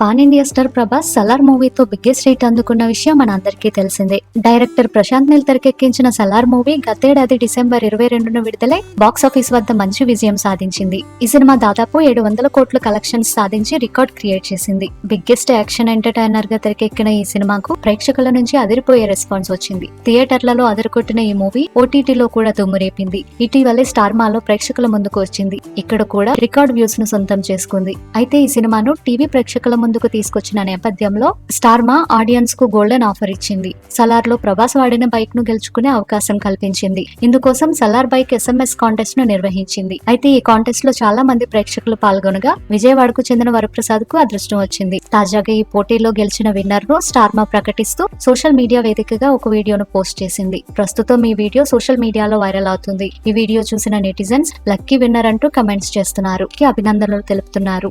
Pan India star Prabhas Salaar మూవీతో biggest rate అందుకున్న విషయం మన అందరికీ తెలిసిందే. డైరెక్టర్ ప్రశాంత్ నీల్ తెరకెక్కించిన సలార్ మూవీ గతేడాది డిసెంబర్ ఇరవై రెండున విడుదలై బాక్స్ ఆఫీస్ వద్ద మంచి విజయం సాధించింది. ఈ సినిమా దాదాపు ఏడు వందల కోట్ల కలెక్షన్స్ సాధించి రికార్డ్ క్రియేట్ చేసింది. బిగ్గెస్ట్ యాక్షన్ ఎంటర్టైనర్గా తెరకెక్కిన ఈ సినిమాకు ప్రేక్షకుల నుంచి అదిరిపోయే రెస్పాన్స్ వచ్చింది. థియేటర్లలో అదరకొట్టిన ఈ మూవీ ఓటీటీలో కూడా దుమ్మురేపింది ఇటీవలే స్టార్ మాలో ప్రేక్షకుల ముందుకు వచ్చింది. ఇక్కడ కూడా రికార్డ్ వ్యూస్ను సొంతం చేసుకుంది. అయితే ఈ సినిమాను టీవీ ప్రేక్షకుల ముందుకు తీసుకొచ్చిన నేపథ్యంలో స్టార్మా ఆడియన్స్కు గోల్డెన్ ఆఫర్ ఇచ్చింది. సలార్లో ప్రభాస్ వాడిన బైక్ను గెలుచుకునే అవకాశం కల్పించింది. ఇందుకోసం సలార్ బైక్ ఎస్ఎంఎస్ కాంటెస్ట్ను నిర్వహించింది. అయితే ఈ కాంటెస్ట్లో చాలా మంది ప్రేక్షకులు పాల్గొనగా విజయవాడకు చెందిన వరప్రసాద్కు అదృష్టం వచ్చింది. తాజాగా ఈ పోటీలో గెలిచిన విన్నర్ను స్టార్మా ప్రకటిస్తూ సోషల్ మీడియా వేదికగా ఒక వీడియోను పోస్ట్ చేసింది. ప్రస్తుతం ఈ వీడియో సోషల్ మీడియాలో వైరల్ అవుతుంది. ఈ వీడియో చూసిన నెటిజన్స్ లక్కీ విన్నర్ అంటూ కమెంట్స్ చేస్తున్నారు. అభినందనలు తెలుపుతున్నారు.